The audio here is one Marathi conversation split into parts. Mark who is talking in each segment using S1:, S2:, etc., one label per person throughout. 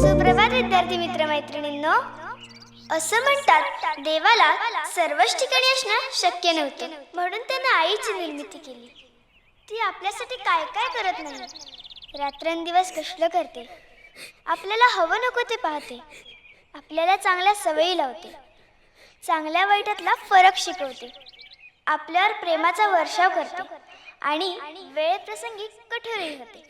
S1: सुप्रभात विद्यार्थी मित्र मैत्रिणींनो असं म्हणतात देवाला सर्वच ठिकाणी असणं शक्य नव्हतं. म्हणून त्यानं आईची निर्मिती केली. ती आपल्यासाठी काय काय करत नाही. रात्रंदिवस कष्ट करते. आपल्याला हवं नको ते पाहते. आपल्याला चांगल्या सवयी लावते. चांगल्या वाईटातला फरक शिकवते. आपल्यावर प्रेमाचा वर्षाव करते. आणि वेळ प्रसंगी कठोरही होते.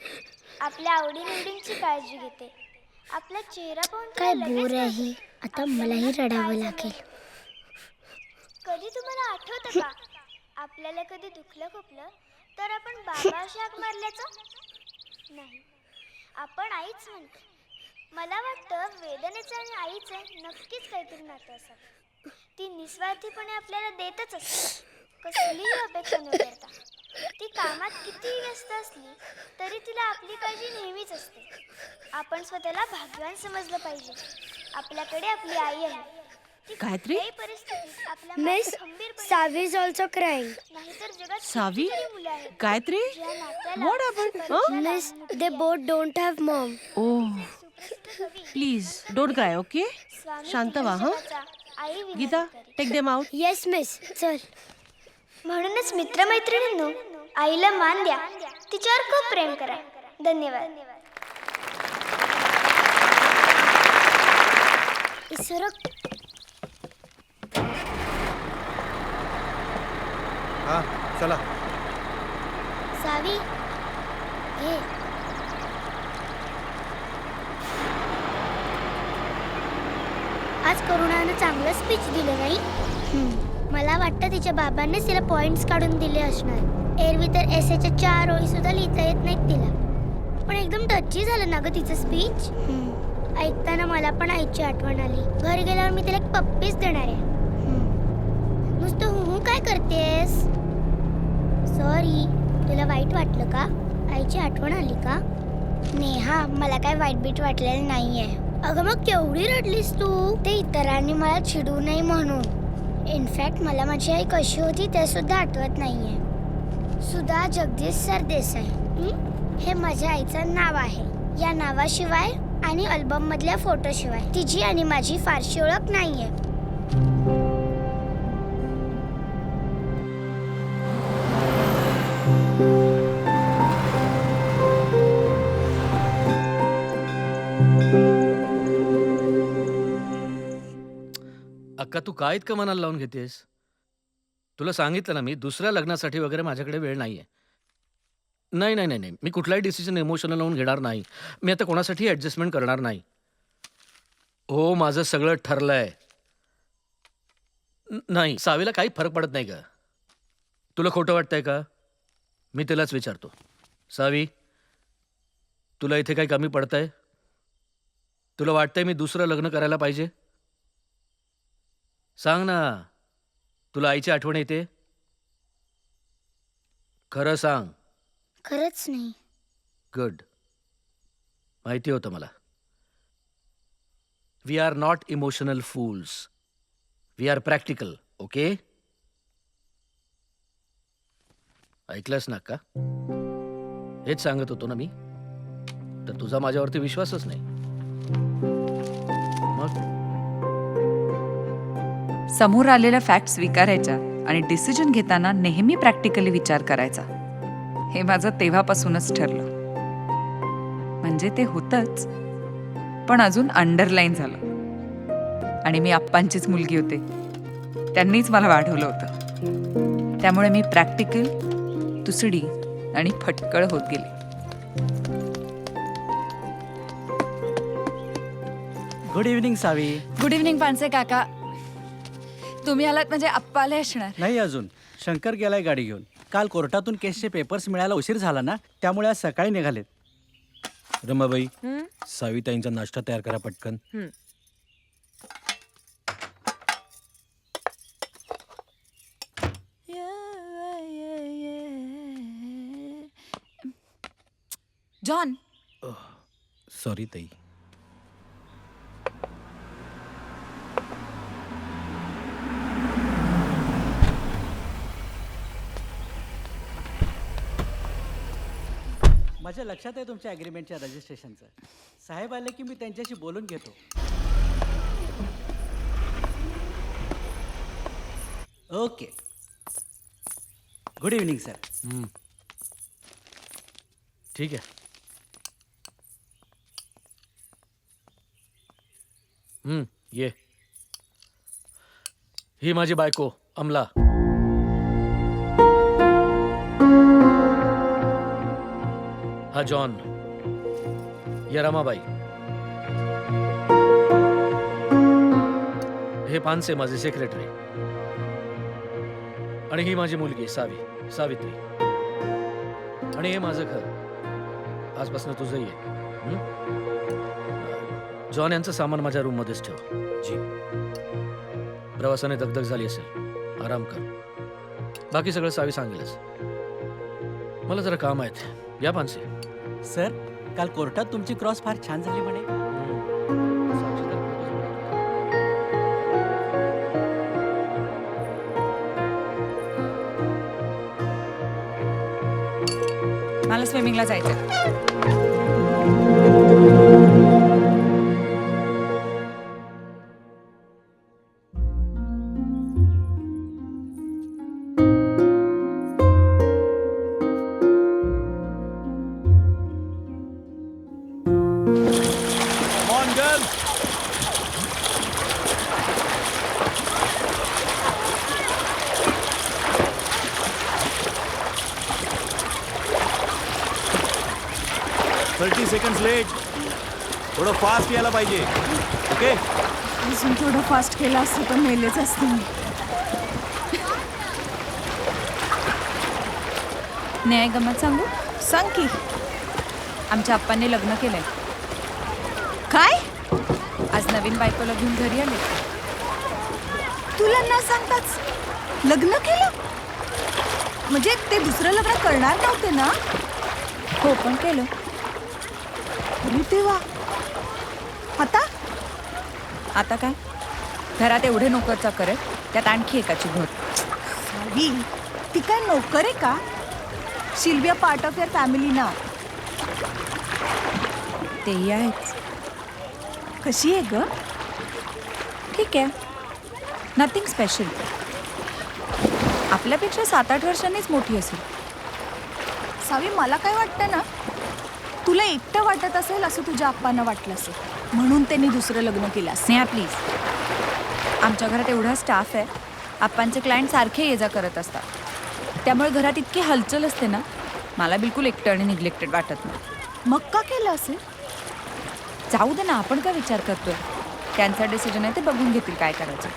S1: आपल्या आवडीनिवडींची काळजी घेते. आपला चेहरा पाहून
S2: काय बोर आहे. आता मलाही रडावं लागेल.
S1: कधी तुम्हाला आठवतं का? आपल्याला कधी दुखलं खुपलं तर आपण बाबा शाक मारल्याचं? नाही. आपण आईच म्हणतो. मला वाटतं वेदनेचं आणि आईचं नक्कीच काहीतरी नातं असावं. ती निस्वार्थीपणे आपल्याला देतच असते. कसलीही अपेक्षा न करता. ती कामात कितीही व्यस्त असली तरी तिला आपली काळजी नेहमीच असते. आपण स्वतःला भाग्यवान समजलं पाहिजे. आपल्याकडे आपली आई आहे. ती
S3: गायत्री?
S1: कुठल्याही परिस्थितीत आपल्या
S2: मिस
S1: मागे खंबीरपणे
S2: सावी इज ऑल्सो क्राईंग
S1: नाहीतर जगात
S3: सावी?
S1: कितीतरी मुलं आहेत.
S3: गायत्री?
S1: ज्या नात्याला
S3: What happened?
S1: स्पर्शाला
S2: डोंट हॅव मॉम
S3: ओ.
S1: सुप्रसिद्ध कवी
S3: please don't cry okay
S1: Swami
S3: शांत व्हा हं
S1: आई
S3: Geeta take them out
S2: yes miss चल.
S1: म्हणूनच मित्रमैत्रिणींनो आईला मान द्या. तिच्यावर खूप प्रेम करा. धन्यवाद.
S2: इसरक
S4: हा चला.
S2: सावी घे आज करुणानं चांगलं स्पीच दिलं नाही. वाटतं तिच्या बाबांनीच तिला पॉइंट्स काढून दिले असणार. एरवी तर एसएच्या चार ओळी सुद्धा लिहिता येत नाहीत तिला. पण एकदम टची झालं ना ग तिचं स्पीच ऐकताना मला पण आईची आठवण आली. घरी गेल्यावर मी तिला एक पप्पीच देणार आहे. नुसतं हु हु काय करतेस? सॉरी तुला वाईट वाटलं का? आईची आठवण आली का? नेहा मला काय वाईट बीट वाटलेलं नाहीये. अगं मग केवढी रडलीस तू? ते इतरांनी मला चिडू नये म्हणून. इनफॅक्ट मला माझी आई कशी होती ते सुद्धा आठवत नाहीये. सुधा जगदीश सरदेसाई. हं? माझ्या आईचं नाव आहे. या नावाशिवाय आणि अल्बम मधल्या फोटोशिवाय तिची आणि माझी फारशी ओळख नाहीये.
S5: अक्का तू काय इतकं मनाला लावून घेतेस? तुला सांगितलं ना मी दुसऱ्या लग्नासाठी वगैरे माझ्याकडे वेळ नाही आहे नाही नाही नाही नाही. मी कुठलाही डिसिजन इमोशनल लावून घेणार नाही. मी आता कोणासाठी ॲडजस्टमेंट करणार नाही. हो माझं सगळं ठरलं आहे नाही सावीला काही फरक पडत नाही का तुला खोटं वाटतंय का? मी तिलाच विचारतो. सावी तुला इथे काही कमी पडतंय? तुला वाटतंय मी दुसरं लग्न करायला पाहिजे? सांग ना तुला आईची आठवण येते? खरं सांग.
S2: खरंच नाही.
S5: गुड. माहिती होतं मला. We are not emotional fools we are practical okay ऐकलंस ना का? हेच सांगत होतो ना मी. तर तुझा माझ्यावरती विश्वासच नाही. मग?
S6: समोर आलेल्या फॅक्ट स्वीकारायच्या आणि डिसिजन घेताना नेहमी प्रॅक्टिकली विचार करायचा. हे माझं तेव्हापासूनच ठरलं. म्हणजे ते होतंच. पण अजून अंडरलाईन झालं. आणि मी आप्पांचीच मुलगी होते. त्यांनीच मला वाढवलं होतं. त्यामुळे मी प्रॅक्टिकल तुसडी आणि फटकळ होत गेले.
S7: Good evening Savi
S8: good evening Panse काका. तुम्ही आलात म्हणजे आप्पा आले असणार
S7: नाही अजून. शंकर गेलाय गाडी घेऊन. काल कोर्टातून केसचे पेपर्स मिळायला उशीर झाला ना त्यामुळे आज सकाळी निघालेत.
S9: रमाबाई साविताईंचा नाश्ता तयार करा पटकन.
S8: जॉन
S9: सॉरी ताई.
S7: माझ्या लक्षात आहे तुमच्या ॲग्रीमेंटच्या रजिस्ट्रेशनचं साहेब आले की मी त्यांच्याशी बोलून घेतो. ओके गुड इव्हनिंग सर
S5: हम्म. ठीक आहे. हम्म ये. ही माझी बायको अमला. हा जॉन. या रमाबाई. हे पानसे माझे सेक्रेटरी आणि ही माझी मुलगी सावी सावित्री. आणि हे माझं घर. आजपासून तुझं ये हं? जॉन यांचं सामान माझ्या रूममध्येच ठेव.
S9: जी.
S5: प्रवासाने दगदग झाली असेल. आराम कर. बाकी सगळं सावी सांगेलच. मला जरा काम आहेत. या पानसे.
S7: सर काल कोर्टात तुमची क्रॉस फार छान झाली म्हणे.
S6: मला स्विमिंगला जायचं
S9: सेकंड्स लेट थोडं फास्ट यायला पाहिजे. ओके
S8: अजून थोडं फास्ट केलं असतं तर मेलेच असते मी.
S6: न्याय गमत सांगू?
S8: सांग की.
S6: आमच्या आप्पांनी लग्न केलंय.
S8: काय?
S6: आज नवीन बायकोला घेऊन घरी आले.
S8: तुला न सांगताच लग्न केलं? म्हणजे ते दुसरं लग्न करणार नव्हते ना?
S6: हो पण केलं.
S8: अरे तेव्हा. आता?
S6: आता काय? घरात एवढे नोकर चाकर आहेत त्यात आणखी एकाची घोट.
S8: सावी ती काय नोकर आहे का? Sylvia part of your family ना.
S6: तेही आहेच.
S8: कशी आहे ग?
S6: ठीक आहे. नथिंग स्पेशल आपल्यापेक्षा सात आठ वर्षांनीच मोठी असेल.
S8: सावी मला काय वाटतं ना? तुला एकटं वाटत असेल असं तुझ्या आप्पांना वाटलं असेल. म्हणून त्यांनी दुसरं लग्न केलं
S6: स्नेहा प्लीज आमच्या घरात एवढा स्टाफ आहे. आप्पांचे क्लायंट सारखे ये जा करत असतात. त्यामुळे घरात इतकी हलचल असते ना मला बिलकुल एकटं आणि निग्लेक्टेड वाटत नाही.
S8: मग का केलं असेल?
S6: जाऊ दे ना आपण काय विचार करतोय? त्यांचा डिसिजन आहे ते बघून घेतील काय करायचं.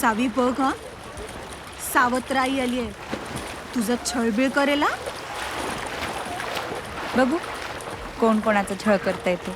S8: सावी बघ हा. सावत्राई आली आहे तुझं छळबिळ करेल हा?
S6: बघू कोण कोणाचं छळ करता येतो?